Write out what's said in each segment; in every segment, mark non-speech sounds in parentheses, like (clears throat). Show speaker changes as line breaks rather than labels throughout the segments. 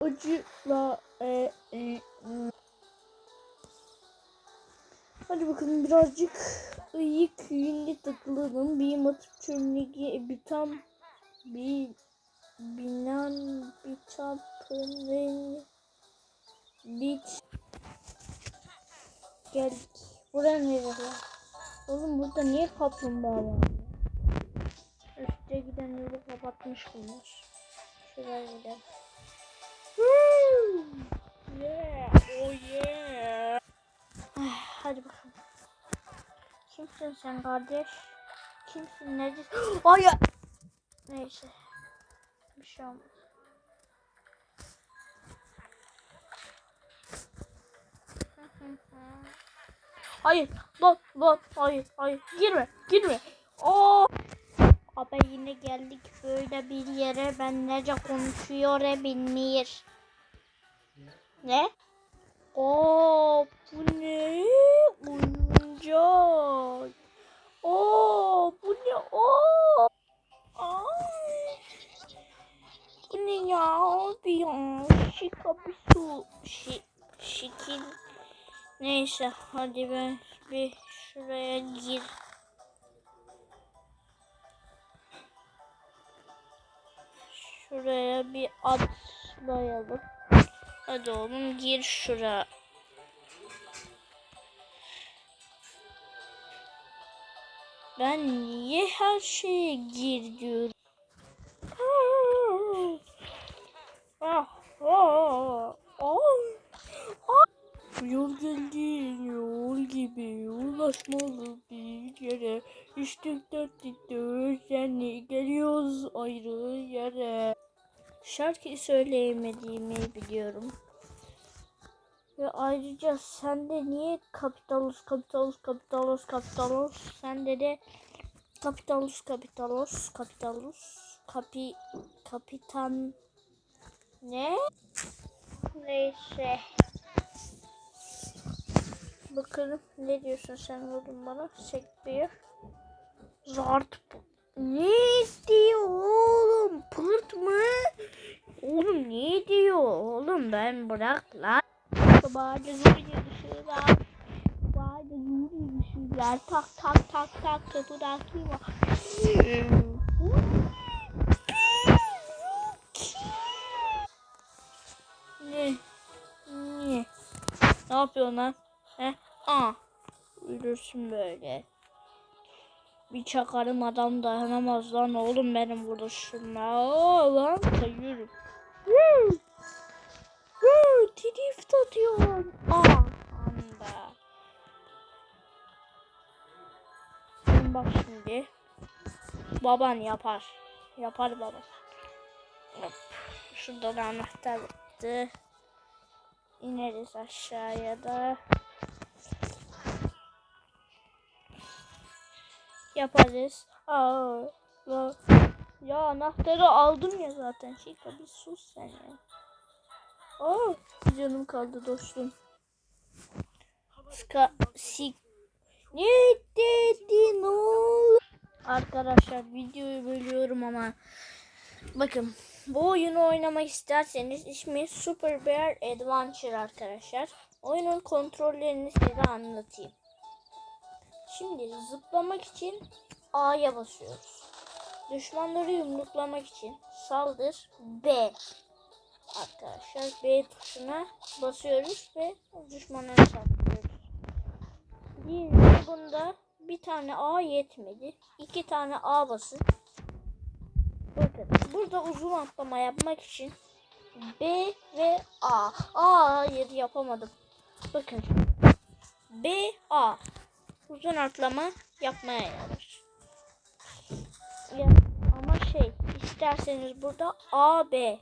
Acıla e, e, e. Hadi bakalım birazcık ıyık yünde takılalım. Bir atıp çömleği bir tam bir binan bir tapının bir geldik. Buraya nereye? Oğlum burada niye kaplumbağa var? Üste giden yolu kapatmış bunlar. Şuraya gidelim. Yeah, oh yeah. Ah, Hadi bakalım. Kimsin sen kardeş? Kimsin neredesin? (gasps) Hayır. Neyse. Bir şey olmaz. Hayır. Lan lan hayır hayır. Girme girme. Oo. Abi yine geldik böyle bir yere. Ben nece konuşuyor e bilmiyor. Ne? Oo bu ne? Oyuncak. Oo bu ne? Oo. Ay. Bu ne ya abi ya? Şika bir su. Şi, şekil. Neyse hadi ben bir şuraya gir. Şuraya bir atlayalım. Hadi oğlum gir şuraya. Ben niye her şeye gir diyorum? Ah, ah, ah. Yol geldi yol gibi ulaşmalı bir yere Düştük Şarkıyı söyleyemediğimi biliyorum Ve ayrıca sende niye kapitalus kapitalus kapitalus kapitalus Sende de kapitalus kapitalus kapitalus kapi kapitan ne? Neyse. Bakalım ne diyorsun sen oğlum bana? Sekbir. Zart. Ne diyor oğlum? Pırt mı? Oğlum ne diyor oğlum ben bırak lan. Sabahda zor yarışırlar. Sabahda zor yarışırlar. Tak tak tak tak kapı takayım. Ne? Ne? Ne yapıyorsun lan? He? Aa. Ölürsün böyle. Bir çakarım adam dayanamaz lan oğlum benim vuruşumla. Aa, lan kayıyorum. Woo! Woo! Drift atıyorum. Aa. Bak şimdi. Baban yapar. Yapar baba. Hop. Şuradan anahtar attı. İneriz aşağıya da. Yaparız. Aa, la- ya anahtarı aldım ya zaten. Şika bir sus sen ya. Aa, canım kaldı dostum. Ska, sik. Ne dedin oğlum? Arkadaşlar videoyu bölüyorum ama bakın bu oyunu oynamak isterseniz ismi Super Bear Adventure arkadaşlar. Oyunun kontrollerini size anlatayım. Şimdi zıplamak için A'ya basıyoruz. Düşmanları yumruklamak için saldır B. Arkadaşlar B tuşuna basıyoruz ve düşmanları saldırıyoruz. Diyelim bunda bir tane A yetmedi. iki tane A basın. Bakın burada uzun atlama yapmak için B ve A. A hayır yapamadım. Bakın. B A. Uzun atlama yapmaya yarar. Ya, ama şey isterseniz burada A B.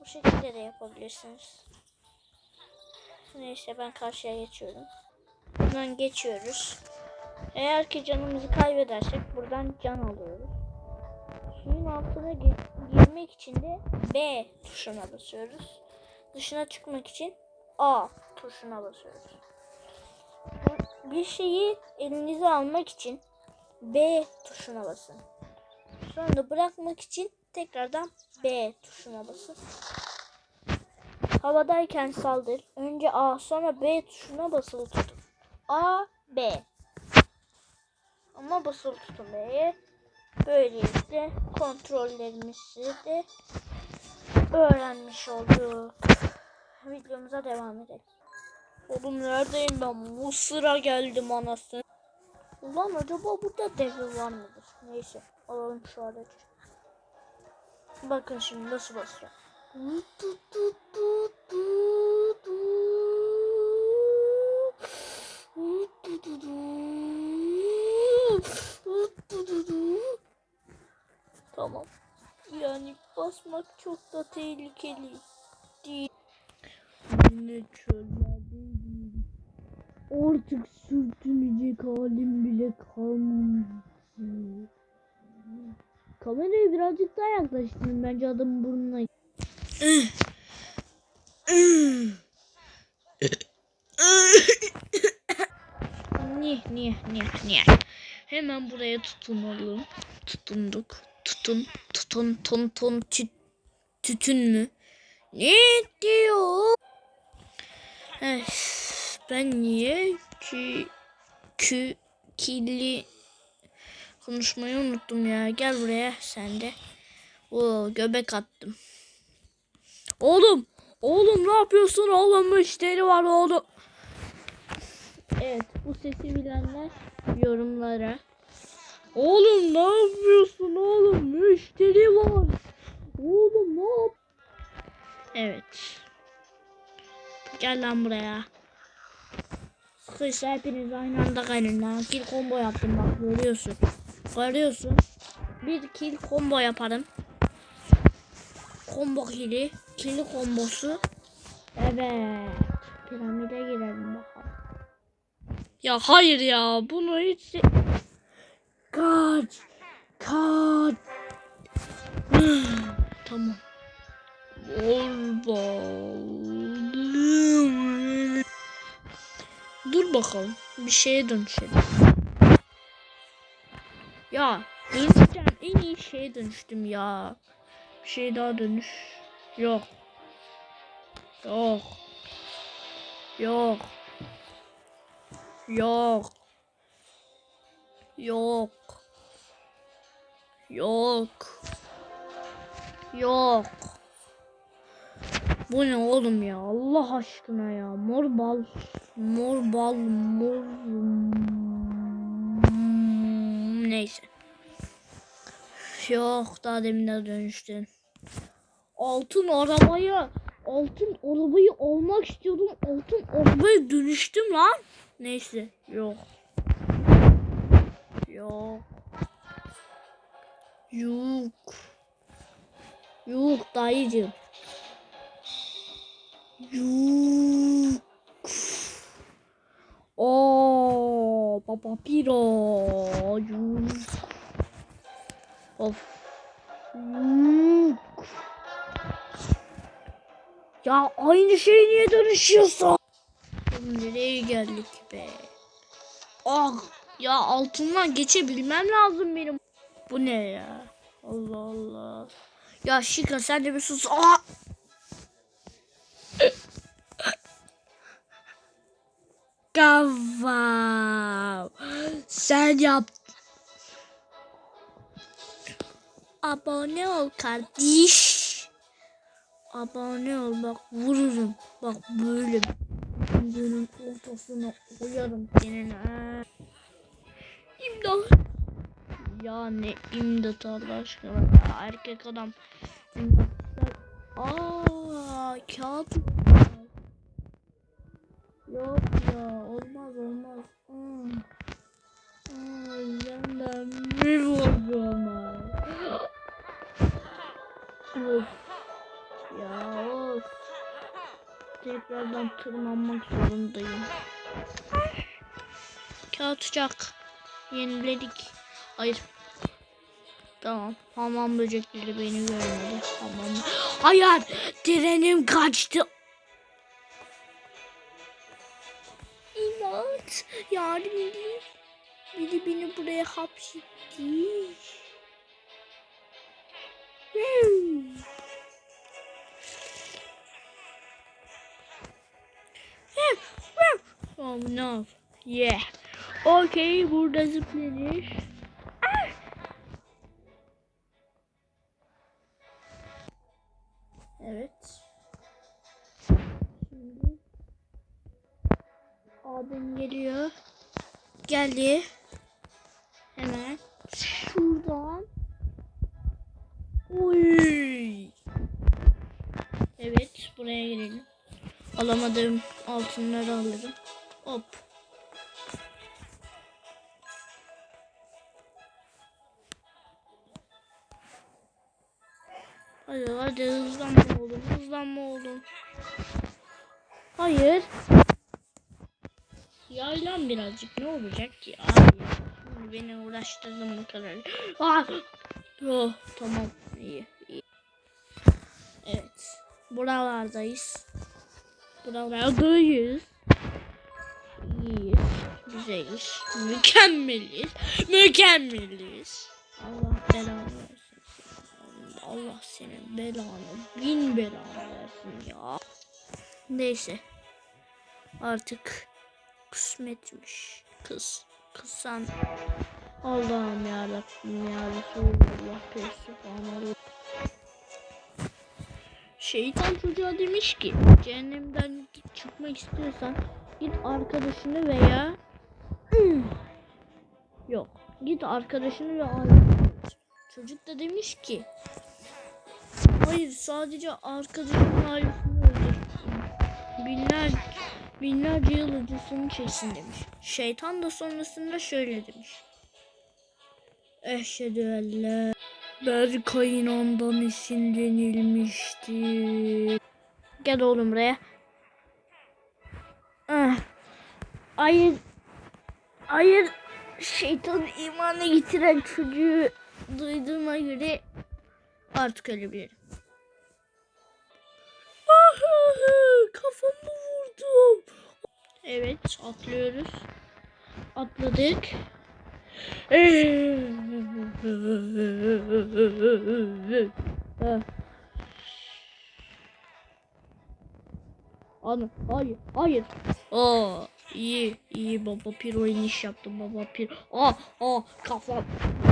Bu şekilde de yapabilirsiniz. Neyse ben karşıya geçiyorum. Buradan geçiyoruz. Eğer ki canımızı kaybedersek buradan can alıyoruz. Suyun altına gi- girmek için de B tuşuna basıyoruz. Dışına çıkmak için A tuşuna basıyoruz. Bir şeyi elinize almak için B tuşuna basın. Sonra bırakmak için tekrardan B tuşuna basın. Havadayken saldır. Önce A sonra B tuşuna basılı tutun. A, B. Ama basılı tutun B'ye. Böylelikle kontrollerimizi de öğrenmiş olduk. Videomuza devam edelim. Oğlum neredeyim ben? Mısır'a geldim anasını. Ulan acaba burada devre var mıdır? Neyse alalım şu aracı. Bakın şimdi nasıl basacağım. Tamam. Yani basmak çok da tehlikeli değil.
Yine çöllerdeyim. Artık sürtünecek halim bile kalmadı. Kamerayı birazcık daha yaklaştırın. Bence adamın burnuna.
Niye niye niye niye?
Hemen buraya tutunalım. Tutunduk. Tutun, tutun, tun, tun, tüt, tütün mü? Ne diyor? Eh, ben niye ki, kü, kirli konuşmayı unuttum ya. Gel buraya sen de. Oo, göbek attım. Oğlum, oğlum ne yapıyorsun oğlum? Müşteri var oğlum. Evet, bu sesi bilenler yorumlara. Oğlum ne yapıyorsun oğlum? Müşteri var. Oğlum ne yap? Evet. Gel lan buraya. Sıkışsa hepiniz aynı anda gelin lan. Kill combo yaptım bak görüyorsun. Görüyorsun. Bir kill combo yaparım. Combo kill'i. Kill kombosu. Evet. Piramide girelim bakalım. Ya hayır ya. Bunu hiç... Kaç. Kaç. (sighs) tamam. Orbalım. Bakalım. Bir şeye dönüşelim. Ya dönüşeceğim en iyi şeye dönüştüm ya. Bir şey daha dönüş. Yok. Yok. Yok. Yok. Yok. Yok. Yok. Bu ne oğlum ya? Allah aşkına ya. Mor bal. Mor bal. Mor. Neyse. Yok daha demin de dönüştüm. Altın arabayı altın arabayı almak istiyordum. Altın arabaya dönüştüm lan. Neyse yok. Yok. Yok. Yok dayıcım. Yok. Oo, baba piro. Yok. Of. Yok. Ya aynı şey niye dönüşüyorsun? Nereye geldik be? Ah ya altından geçebilmem lazım benim. Bu ne ya? Allah Allah. Ya Şika sen de bir sus. Aa! Kavam. Sen yap. Abone ol kardeş. Abone ol bak vururum. Bak böyle. Videonun ortasına koyarım senin. İmdat. Ya ne imdat Allah aşkına. Erkek adam. İmdatlar. Aa kağıt. atacak. Yeniledik. Hayır. Tamam. Hamam böcekleri beni görmedi. Hamam. Hayır. Trenim kaçtı. İnat. Yardım edeyim. Biri beni buraya hapsetti. Oh no. Yeah. Okey burada zıplanır. Ah! Evet. Şimdi abim geliyor. Geldi. Hemen şuradan. Uy. Evet buraya girelim. Alamadığım altınları alırım. Hop. Hadi hadi hızlanma oğlum hızlanma oğlum. Hayır. Yaylan birazcık ne olacak ki abi? Şimdi beni uğraştırdın bu kadar. Ah! Oh, tamam iyi iyi. Evet. Buralardayız. Buralardayız. İyiyiz. Güzeliz. Mükemmeliz. Mükemmeliz. Allah belanı. Allah senin belanı bin belanı versin ya. Neyse. Artık kısmetmiş. Kız. Kızsan. Allah'ım ya Rabbim ya Resulullah Subhanallah. Şeytan çocuğa demiş ki cehennemden git çıkmak istiyorsan git arkadaşını veya (clears throat) yok git arkadaşını ve. Çocuk da demiş ki hayır sadece arkadaşının ailesini öldür. Binler, binlerce yıl acısını çeksin demiş. Şeytan da sonrasında şöyle demiş. Eşhedü en la Berkay'ın ondan esinlenilmişti. Gel oğlum buraya. Ah. Hayır. Hayır. Şeytan imanı getiren çocuğu duyduğuma göre artık ölebilirim. Evet atlıyoruz. Atladık. Ana hayır hayır. Aa iyi iyi baba piro iniş yaptı baba piro. Aa aa kafam.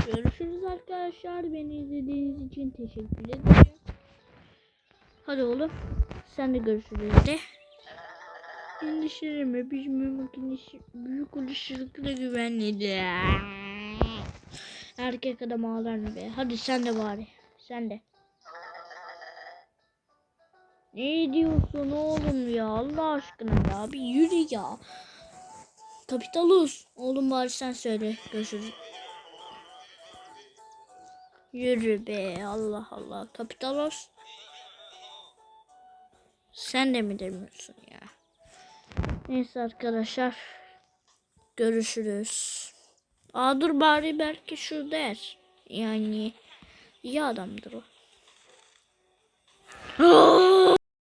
Görüşürüz arkadaşlar. Beni izlediğiniz için teşekkür ederim. Hadi oğlum. Sen de görüşürüz de. Endişelenme bizim makinesi büyük olasılıkla güvenlidir. Erkek adam ağlar mı be? Hadi sen de bari. Sen de. Ne diyorsun oğlum ya Allah aşkına ya bir yürü ya. Kapitalus. Oğlum bari sen söyle. Görüşürüz. Yürü be Allah Allah. Kapitalos. Sen de mi demiyorsun ya? Neyse arkadaşlar. Görüşürüz. Aa dur bari belki şu der. Yani iyi adamdır o. (gasps)